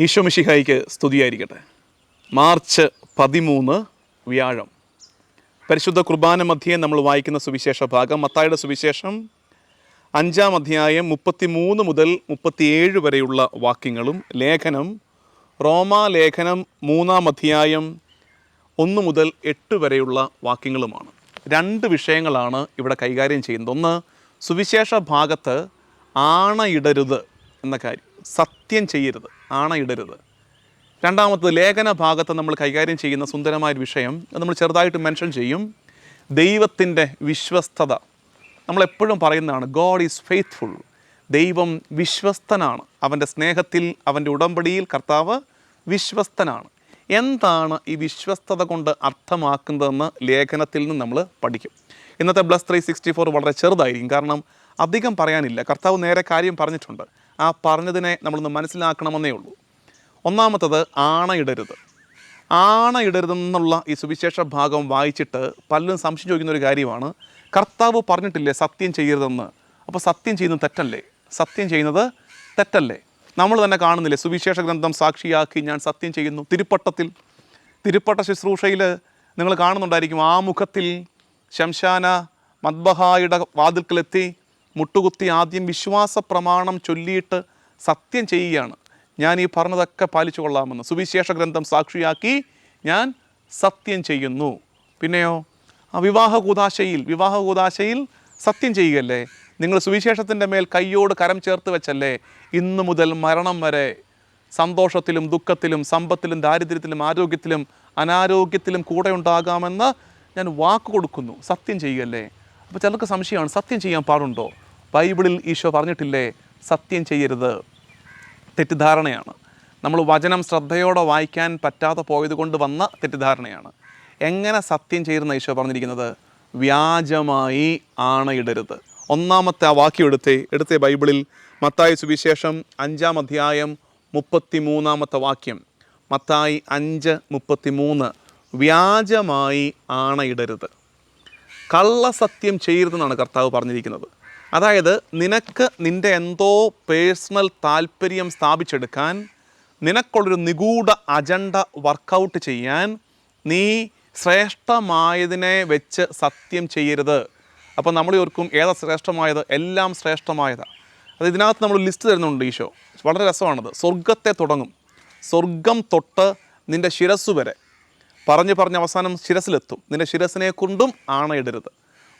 ഈശോമിഷിഹായിക്ക് സ്തുതിയായിരിക്കട്ടെ. മാർച്ച് പതിമൂന്ന് വ്യാഴം. പരിശുദ്ധ കുർബാന മധ്യേ നമ്മൾ വായിക്കുന്ന സുവിശേഷ ഭാഗം മത്തായുടെ സുവിശേഷം അഞ്ചാം അധ്യായം മുപ്പത്തിമൂന്ന് മുതൽ മുപ്പത്തിയേഴ് വരെയുള്ള വാക്യങ്ങളും ലേഖനം റോമാ ലേഖനം മൂന്നാം അധ്യായം ഒന്ന് മുതൽ എട്ട് വരെയുള്ള വാക്യങ്ങളുമാണ്. രണ്ട് വിഷയങ്ങളാണ് ഇവിടെ കൈകാര്യം ചെയ്യുന്നത്. ഒന്ന് സുവിശേഷ ഭാഗത്ത് ആണയിടരുത് എന്ന കാര്യം. സത്യം ചെയ്യരുത് ആണയിടരുത്. രണ്ടാമത്തത് ലേഖന ഭാഗത്ത് നമ്മൾ കൈകാര്യം ചെയ്യുന്ന സുന്ദരമായ ഒരു വിഷയം അത് നമ്മൾ ചെറുതായിട്ട് മെൻഷൻ ചെയ്യും. ദൈവത്തിന്റെ വിശ്വസ്തത. നമ്മളെപ്പോഴും പറയുന്നതാണ് ഗോഡ് ഈസ് ഫെയ്ത്ത്ഫുൾ ദൈവം വിശ്വസ്തനാണ്. അവന്റെ സ്നേഹത്തിൽ അവന്റെ ഉടമ്പടിയിൽ കർത്താവ് വിശ്വസ്തനാണ്. എന്താണ് ഈ വിശ്വസ്തത കൊണ്ട് അർത്ഥമാക്കുന്നതെന്ന് ലേഖനത്തിൽ നിന്ന് നമ്മൾ പഠിക്കും. ഇന്നത്തെ ബ്ലസ് ത്രീ സിക്സ്റ്റി ഫോർ വളരെ ചെറുതായിരിക്കും. കാരണം അധികം പറയാനില്ല. കർത്താവ് നേരെ കാര്യം പറഞ്ഞിട്ടുണ്ട്. ആ പറഞ്ഞതിനെ നമ്മളൊന്ന് മനസ്സിലാക്കണമെന്നേ ഉള്ളൂ. ഒന്നാമത്തത് ആണയിടരുത്. ആണയിടരുതെന്നുള്ള ഈ സുവിശേഷ ഭാഗം വായിച്ചിട്ട് പലരും സംശയം ചോദിക്കുന്ന ഒരു കാര്യമാണ്. കർത്താവ് പറഞ്ഞിട്ടില്ലേ സത്യം ചെയ്യരുതെന്ന്? അപ്പോൾ സത്യം ചെയ്യുന്നത് തെറ്റല്ലേ? സത്യം ചെയ്യുന്നത് തെറ്റല്ലേ? നമ്മൾ തന്നെ കാണുന്നില്ലേ സുവിശേഷ ഗ്രന്ഥം സാക്ഷിയാക്കി ഞാൻ സത്യം ചെയ്യുന്നു. തിരുപ്പട്ടത്തിൽ തിരുപ്പട്ട ശുശ്രൂഷയിൽ നിങ്ങൾ കാണുന്നുണ്ടായിരിക്കും ആ മുഖത്തിൽ ശംശാന മദ്ബഹായുടെ വാതിൽക്കലെത്തി മുട്ടുകുത്തി ആദ്യം വിശ്വാസ പ്രമാണം ചൊല്ലിയിട്ട് സത്യം ചെയ്യുകയാണ്. ഞാൻ ഈ പറഞ്ഞതൊക്കെ പാലിച്ചു കൊള്ളാമെന്ന്. സുവിശേഷ ഗ്രന്ഥം സാക്ഷിയാക്കി ഞാൻ സത്യം ചെയ്യുന്നു. പിന്നെയോ? ആ വിവാഹ കൂതാശയിൽ വിവാഹ കൂതാശയിൽ സത്യം ചെയ്യുകയല്ലേ? നിങ്ങൾ സുവിശേഷത്തിന്റെ മേൽ കയ്യോട് കരം ചേർത്ത് വെച്ചല്ലേ? ഇന്നു മുതൽ മരണം വരെ സന്തോഷത്തിലും ദുഃഖത്തിലും സമ്പത്തിലും ദാരിദ്ര്യത്തിലും ആരോഗ്യത്തിലും അനാരോഗ്യത്തിലും കൂടെ ഉണ്ടാകാമെന്ന് ഞാൻ വാക്ക് കൊടുക്കുന്നു. സത്യം ചെയ്യുകയല്ലേ? അപ്പോൾ ചിലർക്ക് സംശയമാണ് സത്യം ചെയ്യാൻ പാടുണ്ടോ? ബൈബിളിൽ ഈശോ പറഞ്ഞിട്ടില്ലേ സത്യം ചെയ്യരുത്. തെറ്റിദ്ധാരണയാണ്. നമ്മൾ വചനം ശ്രദ്ധയോടെ വായിക്കാൻ പറ്റാതെ പോയത് കൊണ്ട് വന്ന തെറ്റിദ്ധാരണയാണ്. എങ്ങനെ സത്യം ചെയ്യുന്ന ഈശോ പറഞ്ഞിരിക്കുന്നത്? വ്യാജമായി ആണയിടരുത്. ഒന്നാമത്തെ ആ വാക്യം എടുത്തേ എടുത്തേ ബൈബിളിൽ മത്തായി സുവിശേഷം അഞ്ചാം അധ്യായം മുപ്പത്തി മൂന്നാമത്തെ വാക്യം. മത്തായി അഞ്ച് മുപ്പത്തി മൂന്ന് വ്യാജമായി ആണയിടരുത്. കള്ളസത്യം ചെയ്യരുതെന്നാണ് കർത്താവ് പറഞ്ഞിരിക്കുന്നത്. അതായത് നിനക്ക് നിന്റെ എന്തോ പേഴ്സണൽ താല്പര്യം സ്ഥാപിച്ചെടുക്കാൻ നിനക്കുള്ളൊരു നിഗൂഢ അജണ്ട വർക്കൗട്ട് ചെയ്യാൻ നീ ശ്രേഷ്ഠമായതിനെ വെച്ച് സത്യം ചെയ്യരുത്. അപ്പോൾ നമ്മൾ ഓർക്കും ഏതാ ശ്രേഷ്ഠമായത്? എല്ലാം ശ്രേഷ്ഠമായതാണ് അത് ഇതിനകത്ത് നമ്മൾ ലിസ്റ്റ് തരുന്നുണ്ട് ഈശോ. വളരെ രസമാണത്. സ്വർഗത്തെ തുടങ്ങും. സ്വർഗം തൊട്ട് നിന്റെ ശിരസ് വരെ. പറഞ്ഞ് പറഞ്ഞ് അവസാനം ശിരസിലെത്തും നിന്റെ ശിരസിനെ കൊണ്ടും ആണയിടരുത്.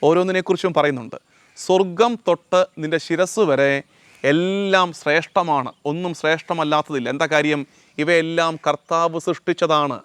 ഓരോന്നിനെക്കുറിച്ചും പറയുന്നുണ്ട്. സ്വർഗം തൊട്ട് നിന്റെ ശിരസ് വരെ എല്ലാം ശ്രേഷ്ഠമാണ്. ഒന്നും ശ്രേഷ്ഠമല്ലാത്തതില്ല. എന്താ കാര്യം? ഇവയെല്ലാം കർത്താവ് സൃഷ്ടിച്ചതാണ്.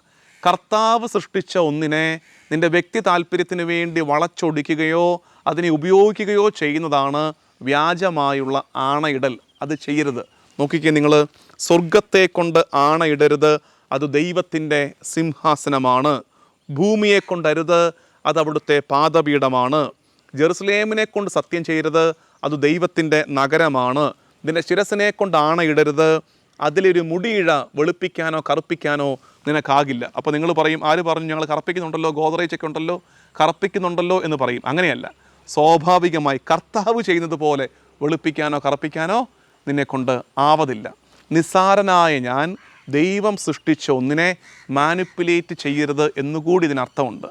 കർത്താവ് സൃഷ്ടിച്ച ഒന്നിനെ നിന്റെ വ്യക്തി താല്പര്യത്തിന് വേണ്ടി വളച്ചൊടിക്കുകയോ അതിനെ ഉപയോഗിക്കുകയോ ചെയ്യുന്നതാണ് വ്യാജമായുള്ള ആണയിടൽ. അത് ചെയ്യരുത്. നോക്കിക്കേ നിങ്ങൾ സ്വർഗത്തെ കൊണ്ട് ആണയിടരുത്. അത് ദൈവത്തിന്റെ സിംഹാസനമാണ്. ഭൂമിയെ കൊണ്ടരുത്. അത് അവിടുത്തെ പാദപീഠമാണ്. ജെറുസലേമിനെ കൊണ്ട് സത്യം ചെയ്യരുത് അത് ദൈവത്തിന്റെ നഗരമാണ്. നിന്റെ ശിരസിനെ കൊണ്ട് ഇടരുത് അതിലൊരു മുടിയിഴ വെളുപ്പിക്കാനോ കറുപ്പിക്കാനോ നിനക്കാകില്ല. അപ്പോൾ നിങ്ങൾ പറയും ആര് പറഞ്ഞു ഞങ്ങൾ കറുപ്പിക്കുന്നുണ്ടല്ലോ ഗോദറേജൊക്കെ ഉണ്ടല്ലോ കറുപ്പിക്കുന്നുണ്ടല്ലോ എന്ന് പറയും. അങ്ങനെയല്ല. സ്വാഭാവികമായി കർത്താവ് ചെയ്യുന്നത് പോലെ വെളുപ്പിക്കാനോ കറുപ്പിക്കാനോ നിന്നെ കൊണ്ട് ആവതില്ല. നിസ്സാരനായ ഞാൻ ദൈവം സൃഷ്ടിച്ച ഒന്നിനെ മാനിപ്പുലേറ്റ് ചെയ്യരുത് എന്നുകൂടി ഇതിനർത്ഥമുണ്ട്.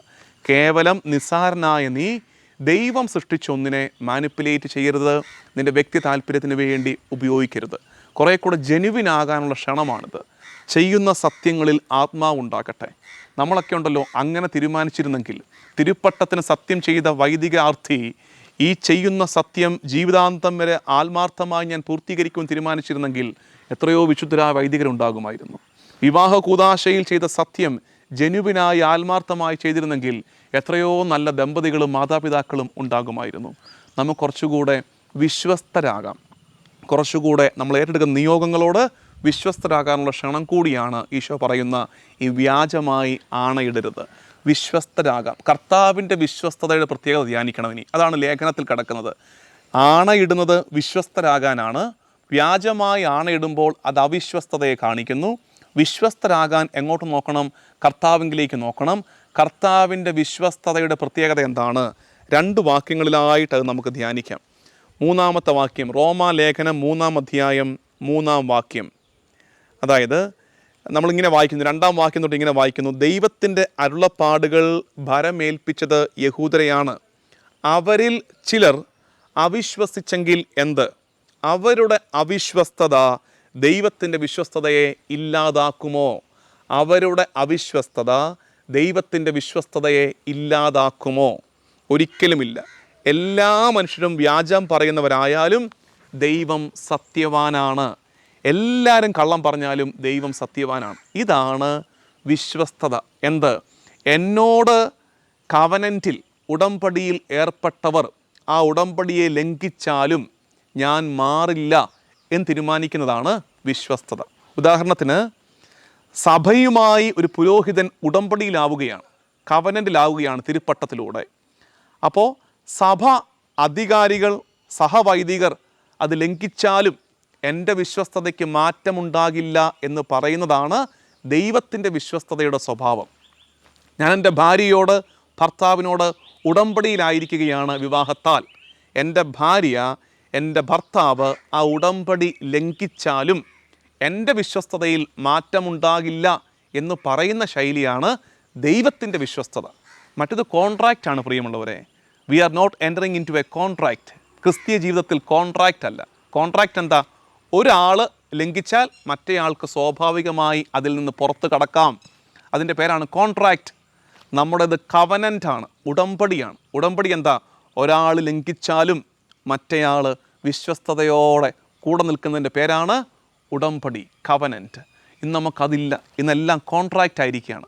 കേവലം നിസ്സാരനായ നീ ദൈവം സൃഷ്ടിച്ച ഒന്നിനെ മാനിപ്പുലേറ്റ് ചെയ്യരുത് നിന്റെ വ്യക്തി താല്പര്യത്തിന് വേണ്ടി ഉപയോഗിക്കരുത്. കുറേ കൂടെ ജനുവിനാകാനുള്ള ക്ഷണമാണിത്. ചെയ്യുന്ന സത്യങ്ങളിൽ ആത്മാവ് ഉണ്ടാക്കട്ടെ നമ്മളൊക്കെ ഉണ്ടല്ലോ അങ്ങനെ തീരുമാനിച്ചിരുന്നെങ്കിൽ തിരുപ്പട്ടത്തിന് സത്യം ചെയ്ത വൈദിക ആർത്ഥി ഈ ചെയ്യുന്ന സത്യം ജീവിതാന്തം വരെ ആത്മാർത്ഥമായി ഞാൻ പൂർത്തീകരിക്കുമെന്ന് തീരുമാനിച്ചിരുന്നെങ്കിൽ എത്രയോ വിശുദ്ധരായ വൈദികരുണ്ടാകുമായിരുന്നു. വിവാഹ കൂതാശയിൽ ചെയ്ത സത്യം ജനുവിനായി ആത്മാർത്ഥമായി ചെയ്തിരുന്നെങ്കിൽ എത്രയോ നല്ല ദമ്പതികളും മാതാപിതാക്കളും ഉണ്ടാകുമായിരുന്നു. നമുക്ക് കുറച്ചുകൂടെ വിശ്വസ്തരാകാം. കുറച്ചുകൂടെ നമ്മൾ ഏറ്റെടുക്കുന്ന നിയോഗങ്ങളോട് വിശ്വസ്തരാകാനുള്ള ക്ഷണം കൂടിയാണ് ഈശോ പറയുന്ന ഈ വ്യാജമായി ആണയിടരുത്. വിശ്വസ്തരാകാം. കർത്താവിന്റെ വിശ്വസ്തതയുടെ പ്രത്യേകത ധ്യാനിക്കണം ഇനി. അതാണ് ലേഖനത്തിൽ കിടക്കുന്നത്. ആണയിടുന്നത് വിശ്വസ്തരാകാനാണ്. വ്യാജമായി ആണയിടുമ്പോൾ അത് അവിശ്വസ്തതയെ കാണിക്കുന്നു. വിശ്വസ്തരാകാൻ എങ്ങോട്ട് നോക്കണം? കർത്താവിങ്കിലേക്ക് നോക്കണം. കർത്താവിന്റെ വിശ്വസ്തതയുടെ പ്രത്യേകത എന്താണ്? രണ്ട് വാക്യങ്ങളിലായിട്ട് അത് നമുക്ക് ധ്യാനിക്കാം. മൂന്നാമത്തെ വാക്യം റോമാലേഖനം മൂന്നാം അധ്യായം മൂന്നാം വാക്യം. അതായത് നമ്മളിങ്ങനെ വായിക്കുന്നു രണ്ടാം വാക്യം തൊട്ട് ഇങ്ങനെ വായിക്കുന്നു ദൈവത്തിന്റെ അരുളപ്പാടുകൾ ഭരമേൽപ്പിച്ചത് യഹൂദരെയാണ്. അവരിൽ ചിലർ അവിശ്വസിച്ചെങ്കിൽ എന്ത്? അവരുടെ അവിശ്വസ്തത ദൈവത്തിന്റെ വിശ്വസ്തതയെ ഇല്ലാതാക്കുമോ? അവരുടെ അവിശ്വസ്തത ദൈവത്തിന്റെ വിശ്വസ്തതയെ ഇല്ലാതാക്കുമോ? ഒരിക്കലുമില്ല. എല്ലാ മനുഷ്യരും വ്യാജം പറയുന്നവരായാലും ദൈവം സത്യവാനാണ്. എല്ലാവരും കള്ളം പറഞ്ഞാലും ദൈവം സത്യവാനാണ്. ഇതാണ് വിശ്വസ്തത. എന്ത്? എന്നോട് കവനന്റിൽ ഉടമ്പടിയിൽ ഏർപ്പെട്ടവർ ആ ഉടമ്പടിയെ ലംഘിച്ചാലും ഞാൻ മാറില്ല. എന്ന് തീരുമാനിക്കുന്നതാണ് വിശ്വസ്തത. ഉദാഹരണത്തിന് സഭയുമായി ഒരു പുരോഹിതൻ ഉടമ്പടിയിലാവുകയാണ് കവനന്റിലാവുകയാണ് തിരുപ്പട്ടത്തിലൂടെ. അപ്പോൾ സഭ അധികാരികൾ സഹവൈദികർ അത് ലംഘിച്ചാലും എന്റെ വിശ്വസ്തതയ്ക്ക് മാറ്റമുണ്ടാകില്ല എന്ന് പറയുന്നതാണ് ദൈവത്തിന്റെ വിശ്വസ്തതയുടെ സ്വഭാവം. ഞാൻ എന്റെ ഭാര്യയോട് ഭർത്താവിനോട് ഉടമ്പടിയിലായിരിക്കുകയാണ് വിവാഹത്താൽ. എന്റെ ഭാര്യ എന്റെ ഭർത്താവ് ആ ഉടമ്പടി ലംഘിച്ചാലും എന്റെ വിശ്വസ്തതയിൽ മാറ്റമുണ്ടാകില്ല എന്ന് പറയുന്ന ശൈലിയാണ് ദൈവത്തിന്റെ വിശ്വസ്തത. മറ്റത് കോൺട്രാക്റ്റ് ആണ് പ്രിയമുള്ളവരെ. We are not entering into a contract ക്രിസ്തീയ ജീവിതത്തിൽ കോൺട്രാക്റ്റ് അല്ല. കോൺട്രാക്റ്റ് എന്താ? ഒരാൾ ലംഘിച്ചാൽ മറ്റേയാൾക്ക് സ്വാഭാവികമായി അതിൽ നിന്ന് പുറത്ത് കടക്കാം. അതിന്റെ പേരാണ് കോൺട്രാക്റ്റ് നമ്മുടേത് ആണ് ഉടമ്പടിയാണ്. ഉടമ്പടി എന്താ? ഒരാൾ ലംഘിച്ചാലും മറ്റേയാൾ വിശ്വസ്തതയോടെ കൂടെ നിൽക്കുന്നതിന്റെ പേരാണ് ഉടമ്പടി കവനന്റ് ഇന്ന് നമുക്കതില്ല. ഇന്നെല്ലാം കോൺട്രാക്റ്റ് ആയിരിക്കുകയാണ്.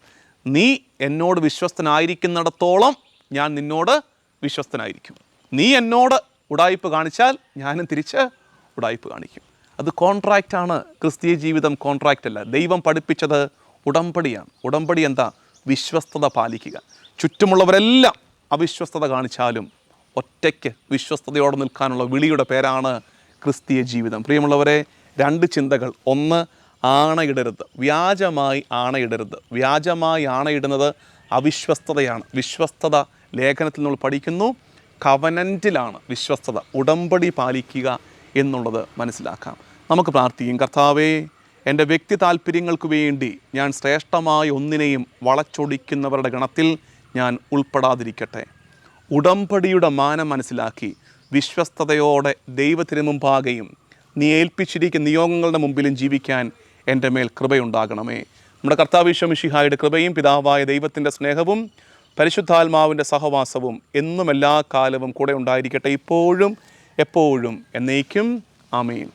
നീ എന്നോട് വിശ്വസ്തനായിരിക്കുന്നിടത്തോളം ഞാൻ നിന്നോട് വിശ്വസ്തനായിരിക്കും. നീ എന്നോട് ഉടായ്പ് കാണിച്ചാൽ ഞാനും തിരിച്ച് ഉടായ്പ് കാണിക്കും. അത് കോൺട്രാക്റ്റാണ് ക്രിസ്തീയ ജീവിതം കോൺട്രാക്റ്റ് അല്ല. ദൈവം പഠിപ്പിച്ചത് ഉടമ്പടിയാണ്. ഉടമ്പടി എന്താ? വിശ്വസ്തത പാലിക്കുക. ചുറ്റുമുള്ളവരെല്ലാം അവിശ്വസ്തത കാണിച്ചാലും ഒറ്റയ്ക്ക് വിശ്വസ്തയോടെ നിൽക്കാനുള്ള വിളിയുടെ പേരാണ് ക്രിസ്തീയ ജീവിതം. പ്രിയമുള്ളവരെ രണ്ട് ചിന്തകൾ. ഒന്ന് ആണയിടരുത്. വ്യാജമായി ആണയിടരുത്. വ്യാജമായി ആണയിടുന്നത് അവിശ്വസ്തതയാണ്. വിശ്വസ്തത ലേഖനത്തിൽ നമ്മൾ പഠിക്കുന്നു. കവനന്റിലാണ് വിശ്വസ്തത. ഉടമ്പടി പാലിക്കുക എന്നുള്ളത് മനസ്സിലാക്കാം. നമുക്ക് പ്രാർത്ഥിക്കും. കർത്താവേ എന്റെ വ്യക്തി താല്പര്യങ്ങൾക്ക് വേണ്ടി ഞാൻ ശ്രേഷ്ഠമായ ഒന്നിനെയും വളച്ചൊടിക്കുന്നവരുടെ ഗണത്തിൽ ഞാൻ ഉൾപ്പെടാതിരിക്കട്ടെ. ഉടമ്പടിയുടെ മാനം മനസ്സിലാക്കി വിശ്വസ്തയോടെ ദൈവത്തിന് മുമ്പാകെയും നീ ഏൽപ്പിച്ചിരിക്കുന്ന നിയോഗങ്ങളുടെ മുമ്പിലും ജീവിക്കാൻ എന്റെ മേൽ കൃപയുണ്ടാകണമേ. നമ്മുടെ കർത്താവിശ്വമിഷിഹായുടെ കൃപയും പിതാവായ ദൈവത്തിന്റെ സ്നേഹവും പരിശുദ്ധാത്മാവിന്റെ സഹവാസവും എന്നും എല്ലാ കാലവും കൂടെ ഉണ്ടായിരിക്കട്ടെ ഇപ്പോഴും എപ്പോഴും എന്നേക്കും. ആമേൻ.